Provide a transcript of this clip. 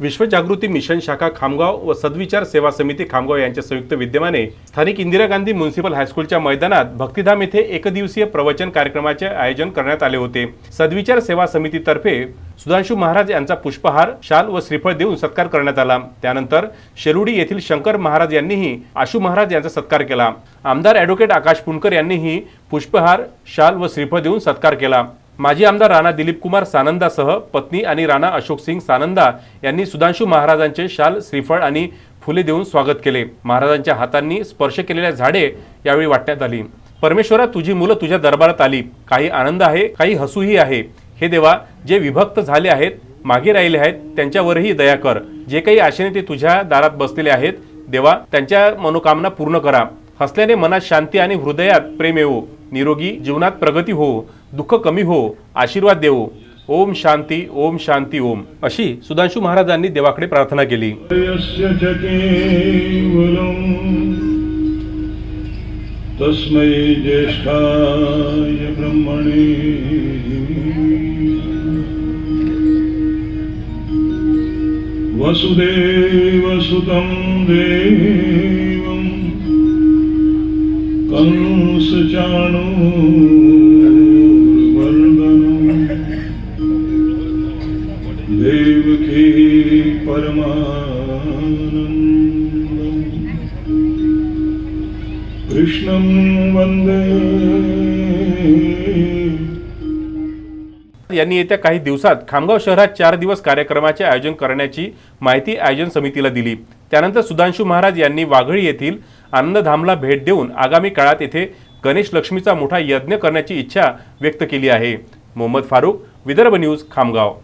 विश्वजागृती mission शाखा खामगाव व सद्विचार सेवा समिती खामगाव यांच्या संयुक्त विद्यमाने स्थानिक इंदिरा गांधी म्युन्सिपल हायस्कूलच्या मैदानात भक्तिधाम येथे एकदिवसीय प्रवचन कार्यक्रमाचे आयोजन करण्यात आले होते. सद्विचार सेवा समितीतर्फे सुधांशु महाराज यांचा पुष्पहार शाल व श्रीफळ देऊन सत्कार करण्यात आला. त्यानंतर शेरुडी येथील शंकर महाराज यांनीही आशू महाराज यांचा सत्कार केला. आमदार ॲडव्होकेट आकाश पुणकर यांनीही पुष्पहार शाल व श्रीफळ देऊन सत्कार केला. माजी आमदार राणा दिलीप कुमार सानंदासह पत्नी आणि राणा अशोक सिंग सानंदा यांनी सुधांशू महाराजांचे शाल श्रीफळ आणि फुले देऊन स्वागत केले. महाराजांच्या हातांनी स्पर्श केलेल्या झाडे यावेळी वाटण्यात आली. परमेश्वरा तुझी मुलं तुझ्या दरबारात आली. काही आनंद आहे काही हसूही आहे. हे देवा जे विभक्त झाले आहेत मागे राहिले आहेत त्यांच्यावरही दया कर. जे काही आशेने ते तुझ्या दारात बसलेले आहेत देवा त्यांच्या मनोकामना पूर्ण करा. हसल्याने मनात शांती आणि हृदयात प्रेम येवो. निरोगी जीवनात प्रगती हो दुःख कमी हो आशीर्वाद देवो. ओम शांती ओम शांती ओम. अशी सुधांशु महाराजांनी देवाकडे प्रार्थना केली. तस्मै ज्येष्ठाय ब्रह्मणे वसुदेवसुतं देवम् कंसचाणूर्वर्धनम् देवकी परमानन्दम्। कृष्णं वंदे यांनी येत्या काही दिवसात खामगाव शहरात चार दिवस कार्यक्रमाचे आयोजन करण्याची माहिती आयोजन समितीला दिली. त्यानंतर सुधांशु महाराज यांनी वाघळी येथील आनंदधामला भेट देऊन आगामी काळात येथे गणेश लक्ष्मीचा मोठा यज्ञ करण्याची इच्छा व्यक्त केली आहे. मोहम्मद फारूक विदर्भ न्यूज खामगाव.